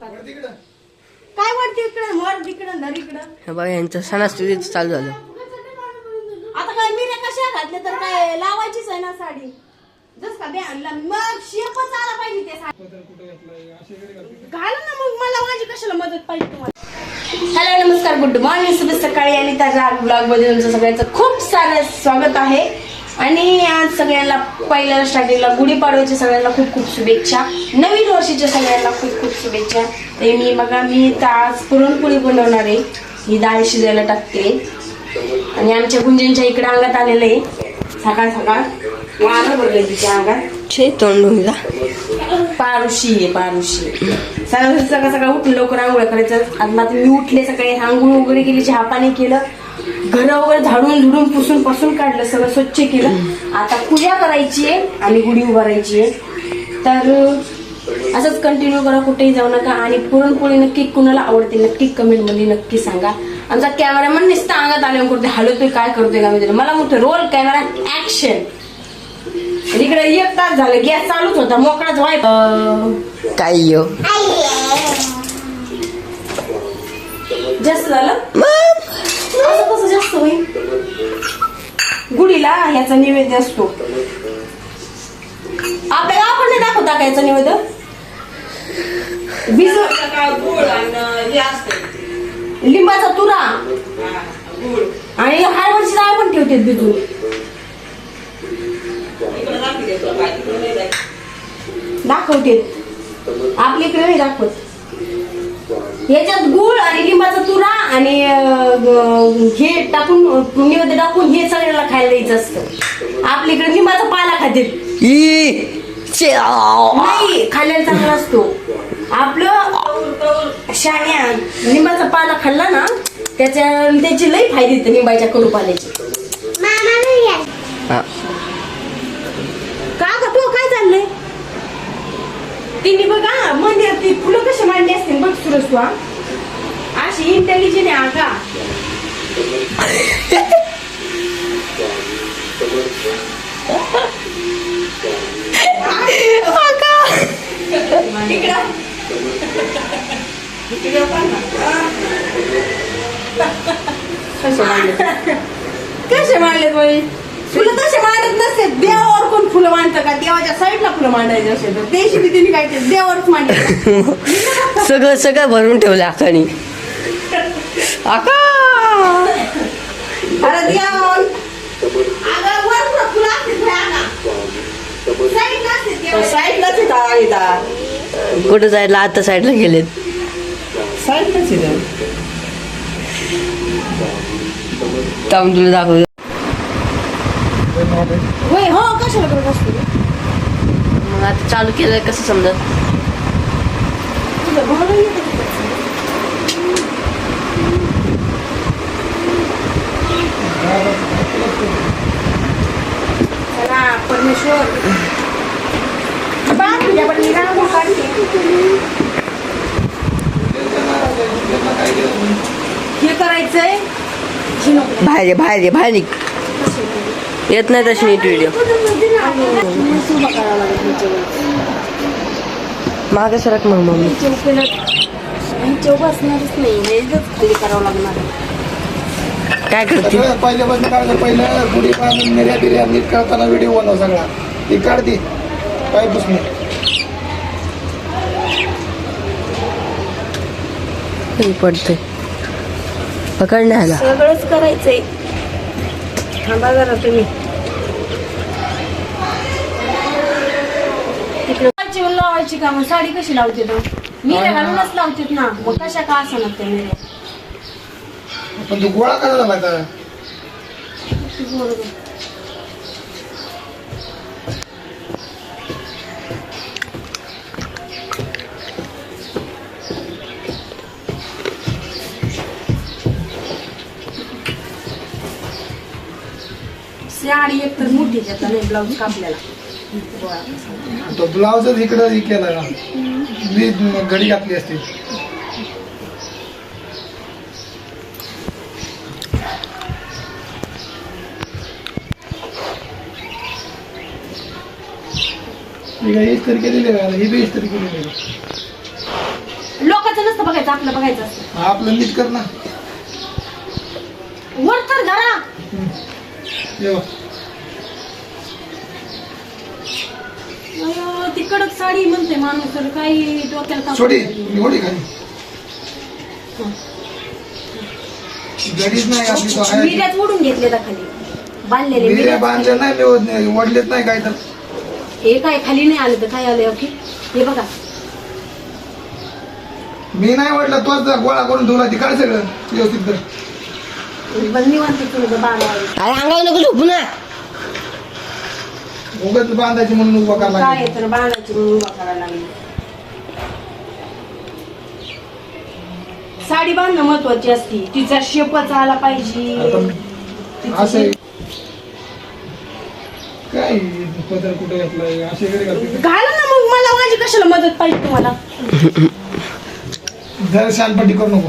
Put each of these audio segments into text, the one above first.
काय वाटते इकडं? मर तिकडं धर इकडं. हे बघा यांचं सणासुदीच चालू झालं. आता काय मिऱ्या कशा घातल्या तर काय? लावायचीच आहे ना साडी. जस का बे आणला मग शेपच आला पाहिजे ते साडी. घाला ना मग. मला माझी कशाला मदत पाहिजे तुम्हाला? हॅलो नमस्कार. Good morning. शुभ सकाळी आणि त्याच्या ब्लॉगमध्ये तुमचं सगळ्यांचं खूप सारं स्वागत आहे. आणि आज सगळ्यांना पहिल्या स्टार्टिंगला गुढीपाडव्याच्या सगळ्यांना खूप खूप शुभेच्छा. नवीन वर्षाच्या सगळ्यांना खूप खूप शुभेच्छा. ते मी बघा मी आज पुरणपोळी बनवणार आहे. ही डाळ शिजायला टाकते. आणि आमच्या गुंजनच्या इकडे अंगात आलेलं आहे. सकाळ सकाळ. वारं भरलंय तिच्या अंगात. छे तोंड पारुशी आहे पारुशी. सकाळ सकाळ सकाळ उठून लवकर आंघोळ करायचं. आज मात्र मी उठले सकाळी आंघोळ वगैरे केली चहा पाणी केलं. घर वगैरे झाडून झुडून पुसून पासून काढलं सगळं स्वच्छ केलं. आता पूजा करायची आहे आणि गुढी उभारायची आहे. तर असंच कंटिन्यू करा कुठेही जाऊ नका. आणि पुरणपोळी नक्की कुणाला आवडते नक्की कमेंटमध्ये नक्की सांगा. आमचा कॅमेरामन नुसतं अंगात आले करते हलवतोय काय करतोय का नाही. मला मोठं रोल कॅमेरा ऍक्शन इकडे एक तास झालं गॅस चालूच होता मोकळाच वाय काय यो? जास्त झालं. असं कसं जास्त होईल? गुढीला ह्याचा निवेद्य असतो. आपल्याला आपण नाही दाखवता का याचा निवेद्य लिंबाचा तुरा. आणि हरभरची डाळ पण ठेवते बिजू दाखवते आपल्या इकडे नाही दाखवत. याच्यात गुळ आणि लिंबाचा तुरा आणि हे टाकून निवेद्य टाकून हे सगळ्याला खायला द्यायचं असतं. आपल्या इकडे लिंबाचा पाला खातील. नाही खाल्लेला चांगला असतो. आपलं शाण्या लिंबाचा पाला खाल्ला ना त्याच्या त्याचे लई फायदे लिंबाच्या कडू पाल्याचे तिने बघा मंदिरात ती फुलं कशी मांडली असतील बघ सुरस तू. अशी इंटेलिजंट आहे का. कसे मांडले? कसे मांडले बाई फुलं तसे मांडत नसते देवावर फुलं मांडतं का? देवाच्या साईडला फुलं मांडायचे असेल तर देशी भीतीने काय ते देवावरच मांडले. सगळं सगळं भरून ठेवलं आकानी. आका! अरे वर फुलं. साईडला. साईडलाच येतात कुठं जायला? आता साईडला गेलेत. साईडलाच येतात तुला दाखव होय हो कशाला करत असतो रे? मग आता चालू केलं कसं समजत परमेश्वर. हे करायचंय. हे नको. बाहेर ये, बाहेर ये, बाहेर निघ येत नाही तशी नीट व्हिडिओ. मागे सरक मग मम्मी. उभं असणारच नाही करावं लागणार. काय करते? पहिल्यापासून काढलं पहिलं गुढी बांधून निर्या बिर्या नीट करताना व्हिडिओ बनव सगळा. ती काढते. काय पुसणे पडतंय. पकड नाही आला सगळंच करायचंय. थांबा जरा तुम्ही. तिकडे लावायची का? मग साडी कशी लावते तो? मिऱ्या घालूनच लावतेत ना. मग कशा का असं त्या मिऱ्या पण तू गोळा कसा झाला साडी एक तर मोठी घेतला नाही ब्लाऊज कापल्याला. तो ब्लाउजच इकडं हे केला का? मी घडी घातली असते. ही काही इस्त्री केलेली आहे ही बी इस्त्री केलेली आहे. लो बाहेरचं नसतं बघायचं आपलं बघायचं असतं. आपलं नीट कर ना. वर तर धरा. ती कडक साडी म्हणते माणूस तर काही डोक्याला ताप सोडी नाही. निवडी खाली. गडीच नाही आपली तो आहे. मिऱ्याच ओढून घेतले खाली. बांधलेले विहिऱ्या मिऱ्याच बांधल्या नाही मी ओढलेत नाही काय तर. हे काय खाली नाही आलं तर काय आलं ओके? हे बघा. मी नाही ओढलं तोच गोळा करून ठेवला ती सगळं व्यवस्थित कर बस निवांत तुला बांधावं अरे अंगावर नको झोपू ना उगाच बांधायची म्हणून उभा करायला काय लागली. तर बांधायची म्हणून उभा करायला लागली साडी बांधणं महत्वाची असती तिचा शेपच आला पाहिजे असं आहे. काय पदर कुठे घातलाय असे घालते घाला ना मग मला माझी कशाला मदत पाहिजे तुम्हाला जरा शानपट्टी करू नको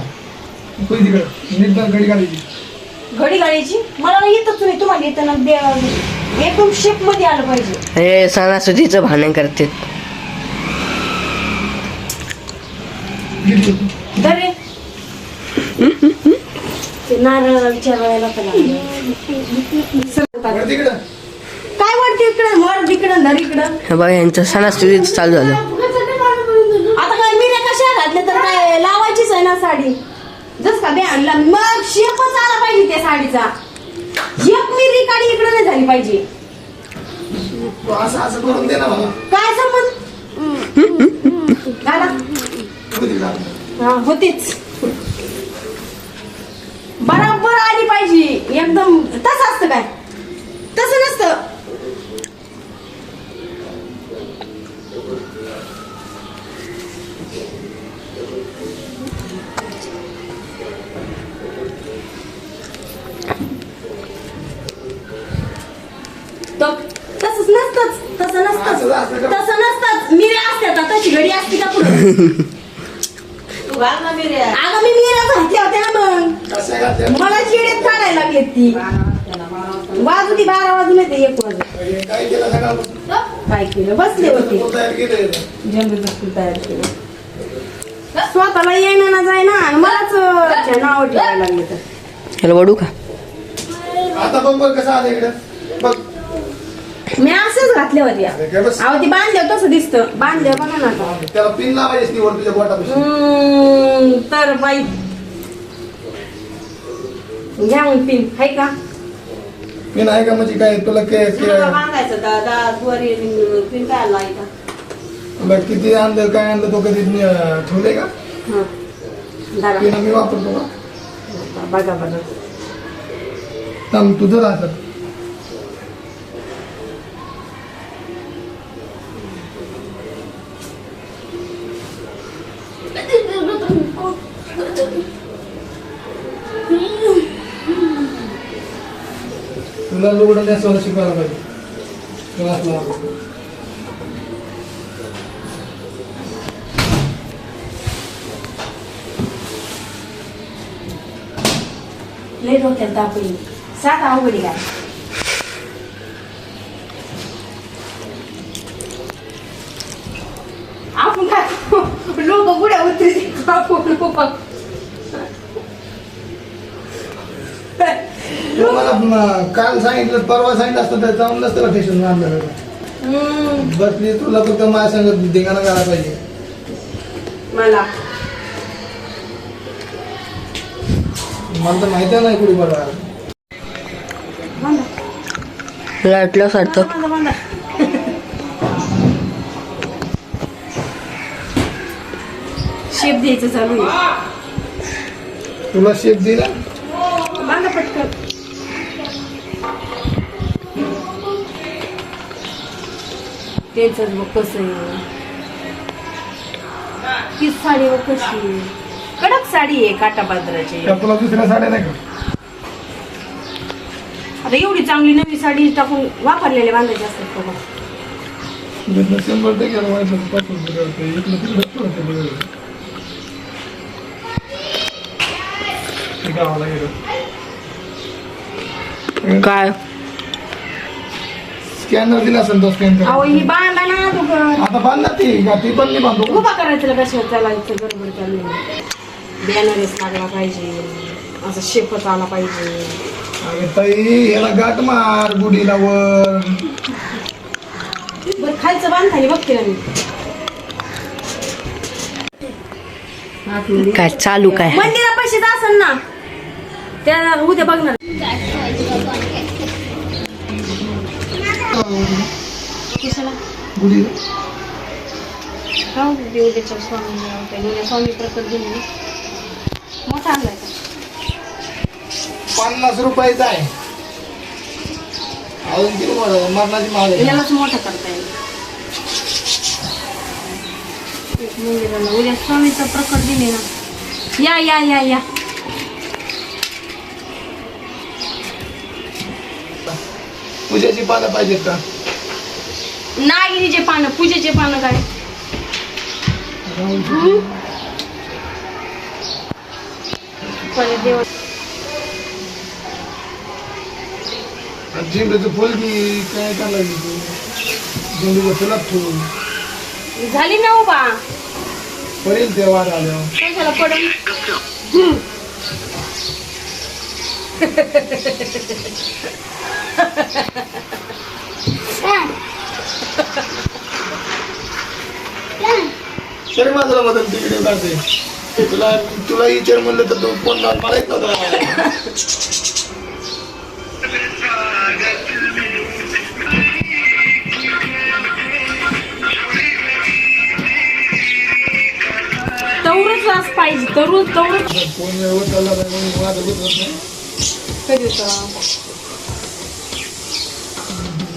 कोणी तिकडे नीट जर गडी घालायची घडी घालायची मला येतच नाही तुम्हाला येताना. एकदम शेपमध्ये आलं पाहिजे. अरे सणासुदीचं भांडण करते नीट दरे ते नारळ विचारायला तर लागलं. तिकडं काय वाटते इकडं? वर तिकडं धर इकडं. हे बघा यांचं सणासुदीचं चालू झालं. आता काय मी कशा घातले तर काय? लावायचीच आहे ना साडी. का आणला. मग शेपच आला पाहिजे त्या साडीचा. एक मिरी काडी इकडे नाही झाली पाहिजे. तू असं असं करून दे ना मला काय समज. हा होतीच. बराबर आली पाहिजे. एकदम तसं असतं काय? तसं नसतं. तसं का? तसं नसतंच मिऱ्या असतात आता तशी घडी असते का पुढं? अगं मी मिऱ्या घातल्या होत्या ना मग. मला चिडेत काढायला लागलेत ती वाजू ती बारा वाजून येते एक वाजून. काय केलं सगळं काय केलं? बसले होते. तू तयार केलं. स्वतःला येणं ना जाय ना आणि मलाच नाव ठेवायला लागले तर. ह्याला वडू का? आता बघ बघ कसं आलं इकडं? बघ. मी असंच काय बस अहो ती बांधल्यावर तसं दिसतं. बांधल्यावर बघा ना आता. त्याला पिन लावायची ती वर तुझ्या बोटापाशी. हम्म, तर बाई. घ्या मग पिन हाय का? पिन आहे का म्हणजे काय तुला के तुला के- बांधायचं दादा वरी पिंटायला लावायचा बघ किती आणलं काय आणलं तो कधी अं, ठेवलंय का? हं. पिन मी वापरतो का? बघा बघा. थांब तुझं राहतं मुलांना तुला त्या नेसवायला शिकवायला पाहिजे. क्लास लावा लय डोक्यात ताप येईल. सात अवघडी काय? काल सांगितलं परवा सांगितलं असतं तर जाऊन नसतं स्टेशन आणलं बसली तुला फक्त माझ्या सांगत धिंगाणा करायला पाहिजे? मला. मला तर माहिती नाही कुठे बरं बांधा. लाटलं सारखं. शेप द्यायचं चालू आहे. तुला शेप दिला? तेच बघ कसं आहे ती साडी बघ कशी आहे. कडक साडी आहे काटा बाजाराची त्या तुला दुसऱ्या साड्या नाही का आता एवढी चांगली नवी साडी टाकून वापरलेले बांधायचे असतात का बघ. तुझं शंभर टक्के माहिती आहे, पाचशे रुपये होते. इकडं तिकडं थोडं बघ. ते गावाला गेलं काय स्कॅनर दिला असेल तो स्कॅन अहो ही बांधायला ना ग- आता बांध ना ती का ती पण नाही बांधू? उभा करायचं कशावर चालायचं गडबड चालू बॅनरच लागला पाहिजे. असं शेपच आला पाहिजे. अरे ताई याला गाठ मार गुढीला वर. बरं खालचं बांधता बघते ना मी. काय चालू काय? मंदिरा पैसे असेल ना. त्या उद्या बघणार. कशाला गुढी. राहू दे उद्याच्या स्वामी राहते उद्या स्वामी प्रकट दिली मोठा आणलाय? पन्नास रुपयाचा आहे. अजून किती मोठा मरणाची माग आहे. यालाच मोठा करता येईल. उद्या स्वामीचं प्रकट दिले ना. या या या या. पूजेची पानं पाहिजेत का? नागिनीचे पानं पूजेचे पानं काय? पहिले देव झेंडूचं फुल की काय काय लागली तू झेंडूचं फुलात फुल. झाली ना उभा. पडेल ते वार आल्यावर कशाला पडून. तरी माझं मदत तिकडे काढते तुला तुला विचार म्हणलं तर तू फोन लावून मला येत नव्हता तवरच वास पाहिजे तरुण तवरच फोन व्यवस्थित चालला नाही म्हणून माझं होत नाही कधी होतं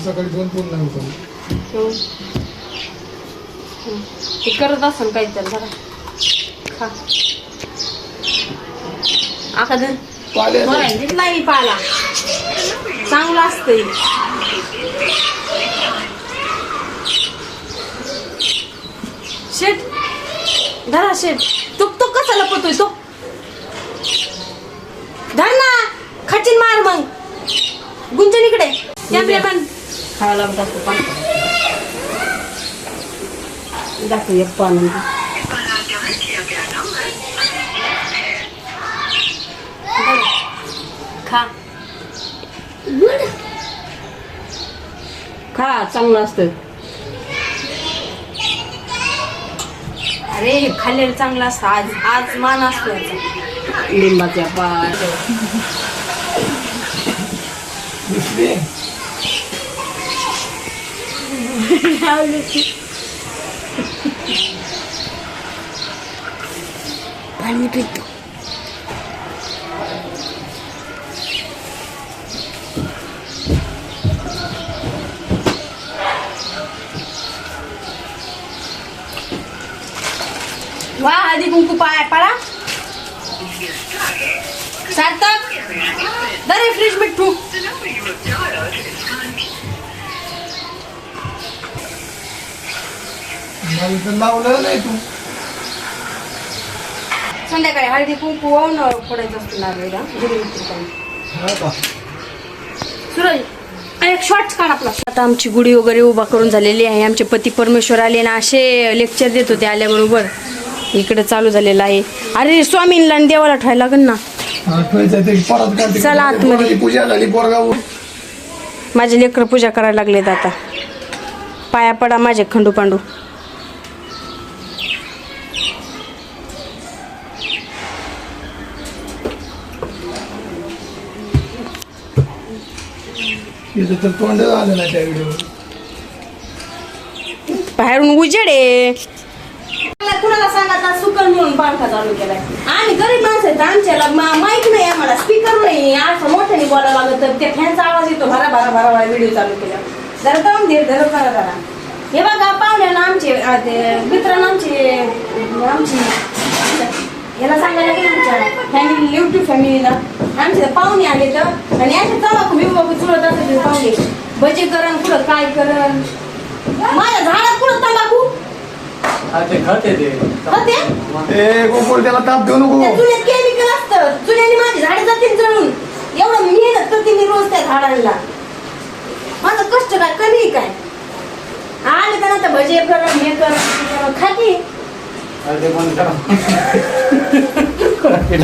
सकाळी दोन फोन नाही होतो. ते करत असेल काहीतरी जरा. खा. आका धर पाले बरं तिथला मी पाला चांगलं असतंय. शेट. धरा शेट. तू तो कसा लपतोय तो? धर ना. खचिन मार मग. गुंजन इकडे. कॅमेरा पण खायला दाखव पान दाखवू एक पान खा खा चांगलं असतं. अरे हे खाल्लेलं चांगलं असतं. आज आज मान असतो लिंबाच्या पान दिसली पाणी पितो वा हळदी कुंकू पाय पळा सार्थक दरे फ्रीज मिठू मला तर लावलं नाही तू. संध्याकाळी हळदी कुंकू वाहून फोडायचं असतं नारळीला गुढी उतरताना. हा का? सूरज एक शॉर्ट्स काढ आपला. आता आमची गुढी वगैरे उभा करून झालेली आहे. आमचे पती परमेश्वर आले ना असे लेक्चर देत होते आल्याबरोबर इकडे चालू झालेलं आहे. अरे स्वामींना आणि देवाला ठेवायला लागेल ना? चला आतमध्ये. पूजा झाली. माझे लेकर पूजा करायला लागलेत आता. पाया पडा माझे खंडू पांडू. तर तोंड आलं नाही त्या व्हिडिओ बाहेरून उजेड आहे. कुणाला सांगायचा? सुकल म्हणून पंखा चालू केलाय. आम्ही गरीब माणसं आहेत. आमच्याला मा- माईक नाही आम्हाला. स्पीकर नाही. असं मोठ्याने बोलायला लागत तर त्या फॅनचा आवाज येतो. भरा भरा भरा भरा व्हिडिओ चालू केला. जरा दम दे धर करा जरा हे बघा पाहुण्यानं आमचे आ, ते मित्रांना आमचे आमची याला सांगायला की आमच्या फॅमिली युट्यूब फॅमिलीला आमचे पाहुणे आले तर. आणि असे तंबाखू बिंबाखू चुळत असत पाहुणे. भजी करण कुठं काय करण? माझ्या झाडात कुठं तंबाखू? होते ए गोकुळ त्याला ताप देऊ नको. त्या चुन्यात केमिकल असतं. चुन्याने माझी झाडे जातील जळून. एवढं मेहनत करते मी रोज त्या झाडांना. माझं कष्ट काय कमी आहे काय? आले तर भजे कर हे कर.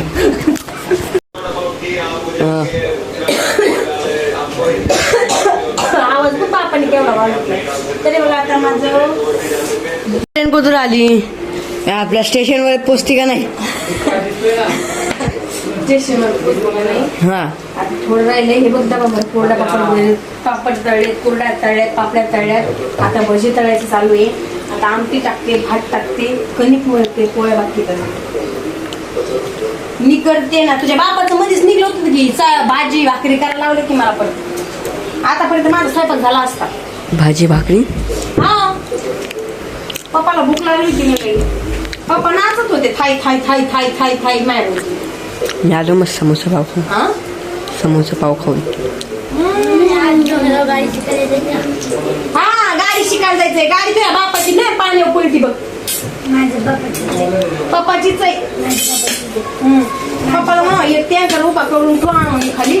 आवाज खूप आपण केवढा वाढत नाही तरी मला आता माझं ट्रेन कुठून आली? आपल्या स्टेशनवर पोचती का नाही? स्टेशनवर पोहोचलो नाही. हा. आता थोडं राहिले हे बघ कोरडा पापड वगैरे पापड तळले कोरड्या तळल्यात पापड्या तळल्यात. आता भजी तळायचं चालू आहे. आता आमटी टाकते भात टाकते कणिक मळते पोळ्या बाकी करते मी करते ना. तुझ्या बापाचं मध्येच निघलं होतं की चा- भाजी भाकरी करायला लावलं की मला पण. आतापर्यंत माझा स्वयंपाक झाला असता. भाजी भाकरी? हा. पप्पाला भूक लागली होती नाही पप्पा नाचत होते थाई थाई थाई थाई थाई थाई माय मी आलो मग समोसा पाव खाऊन. हा? समोसा पाव खाऊन. हा गाडी शिकायला जायचंय. गाडी तुझ्या बापाची नाही पाणी पळती बघ. पप्पाचीच आहे. पप्पाला म्हणा एक टँकर उभा करून तू आण म्हणे खाली.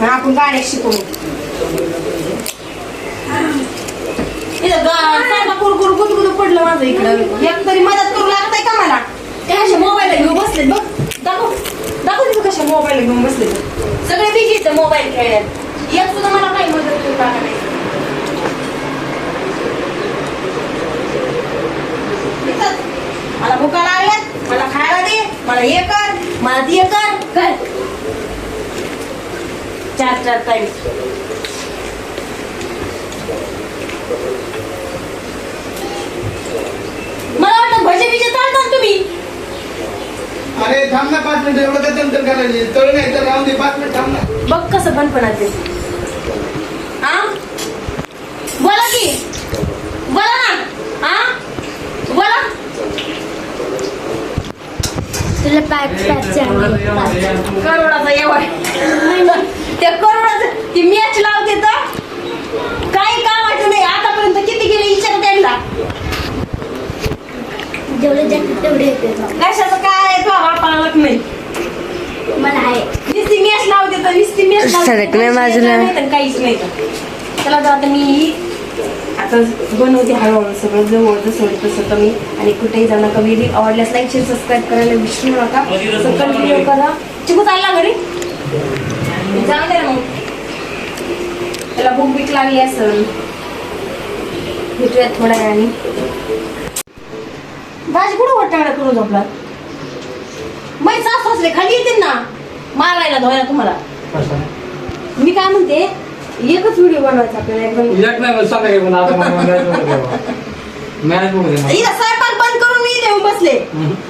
आपण गाड्या शिकवू कुरकुर गुदगुद पडलं माझं इकडं. एक तरी मदत करू लागतंय का मला? ते कशा मोबाईल घेऊन बसले बघ. दाखव. दाखव तिथं कशा मोबाईल घेऊन बसले सगळे बिजी मोबाईल खेळण्यात. एक सुद्धा मला काही मदत करू लागत नाही. मला भुका लागल्यात मला खायला दे मला हे कर मला ते कर. कर. चार चार टाइम मला वाटतं भजे बिजे चालतात तुम्ही. अरे थांब ना पाच मिनिटं एवढं काय नंतर करायचे. तळ नाही तर राहून दे पाच मिनिट थांब ना. बघ कसं बंद पणाचे हा? बोला की बोला ना हा बोला तुला पाच पाच करोडाचा एवढ त्या करोडाचं ती मॅच लावते तर काही कामाचं नाही. आतापर्यंत किती गेले विचार त्यांना? जेवढे जास्त तेवढे येते कशाचं काय आहे तो? बापाला नाही. मला आहे. नुसती मॅच लावते तर नुसती मॅच सरक नाही बाजूला. काहीच नाही तर. चला आता मी आता बनवते हळूहळू सगळं जवळ जसं होईल तसं कमी. आणि कुठेही जाऊ नका व्हिडिओ आवडल्यास लाईक शेअर सबस्क्राईब करायला विसरू नका. कंटिन्यू करा. चिकू चालला घरी. जाऊ दे ना मग. त्याला भूक बीक लागली असेल. भेटूयात थोड्या वेळाने. भाजी कुठं वाटाणा करून झोपला? मै सासू असले खाली येतील ना. मारायला धोयला तुम्हाला. मी काय म्हणते एकच व्हिडिओ बनवायचा आपल्याला एकदम एक नाही सांगा की पण आता मला मॅच बघू दे मॅच बघू दे इथं स्वयंपाक बंद करून मी येऊन बसले.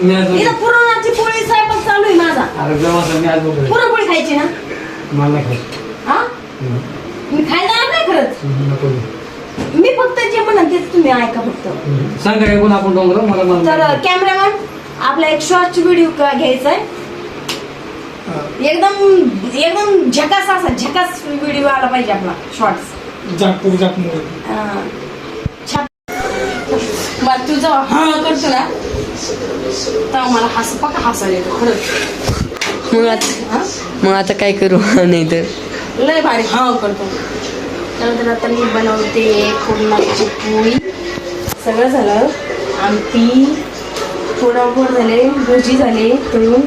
मॅच. इथं पुरणाची पोळी स्वयंपाक चालू आहे माझा. अरे मॅच बघू पुरणपोळी खायची ना? मला नाही खायचं. हा? हम्म. मी खायला जाणार नाही खरंच. नको. मी फक्त जे म्हणा तेच तुम्ही ऐका फक्त. हम्म. सांगा कोण आपण डोंगर मला मला तर कॅमेरामॅन आपला एक शॉर्ट व्हिडिओ घ्यायचा आहे एकदम एकदम झकास असा झकास व्हिडिओ आला पाहिजे आपला शॉर्ट्स जागपूर जागपूर. मग तू जेव्हा हा करतो ना तेव्हा मला हस पका हसायला येतो खरंच. मग आता हा? मग आता काय करू? नाही तर. लय भारी. हा करतो. त्यानंतर आता मी बनवते कोरणाची पोळी सगळं झालं. आमटी. थोडं झाले भजी झाले तळून.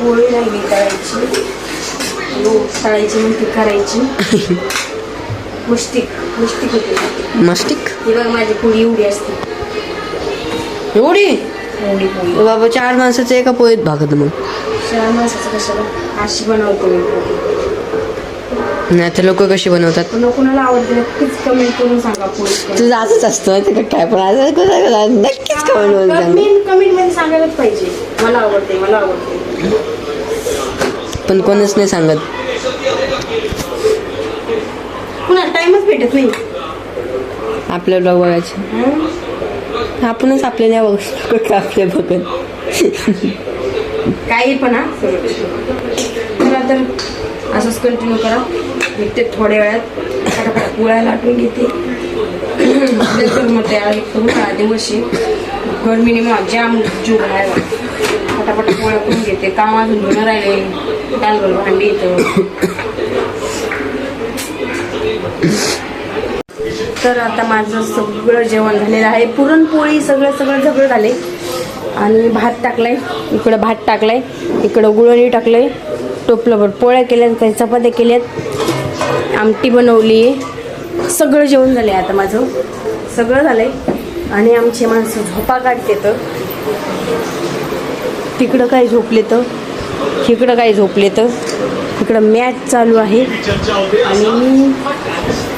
पोळी राहिली तळायची लो तळायची मग ती करायची. होते मस्टिक ही बघ माझी पोळी एवढी असते. एवढी? एवढी पोळी. बाबा चार माणसाचं एका पोळीत भागत मग. चार माणसाचं कशाला? अशी बनवते मी नाही तर लोक कशी बनवतात? कोणाला आवडते नक्कीच कमेंट करून सांगा तुझं असंच असतं काय पण असं नक्कीच कमेंटमध्ये सांग कमेंट कमेंटमध्ये सांगायलाच पाहिजे. मला आवडते मला आवडते. पण कोणच नाही सांगत. पुन्हा टाइमच भेटत नाही. आपल्या ब्लॉग बघायचे? आपणच आपल्याला बघ आपल्या बघत. काही पण हा? चला तर असंच कंटिन्यू करा. भेटते थोड्या वेळात. फटाफट पोळ्या लाटून घेते. मग त्या एक तर उन्हाळा दिवस आहे गरमीने मग जाम जीव घालायला पटापट पोळ्या करून घेते. काम अजून धुणं राहिले. डालगल भांडी येतं तर आता माझं सगळं जेवण झालेलं आहे. पुरणपोळी सगळं सगळं सगळं झाले आणि भात टाकलाय. इकडं भात टाकलाय. इकडं गुळणी टाकलंय. टोपलंभर पोळ्या केल्यात काही चपात्या केल्यात. आमटी बनवली. आहे सगळं जेवण झालं आहे आता माझं. सगळं झालं आहे आणि आमचे माणसं झोपा काढते तर तिकडं काय झोपले तर? इकडं काय झोपले तर? इकडं मॅच चालू आहे. आणि मी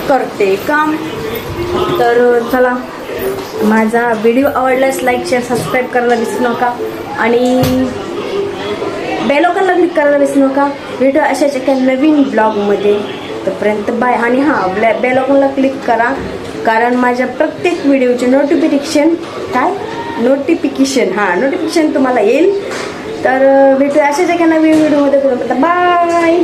करते काम. तर चला. माझा व्हिडिओ आवडल्यास लाईक शेअर सबस्क्राईब करायला विसरू नका. आणि बेलोकनला क्लिक करायला विसरू नका. व्हिडिओ अशाच एका नवीन ब्लॉगमध्ये तोपर्यंत बाय आणि हां ब्लॅ बेलोकनला क्लिक करा. कारण माझ्या प्रत्येक व्हिडिओचे नोटिफिकेशन काय? नोटिफिकेशन हां नोटिफिकेशन तुम्हाला येईल. तर भेटूया अशाच एका नवीन व्हिडिओमध्ये बाय!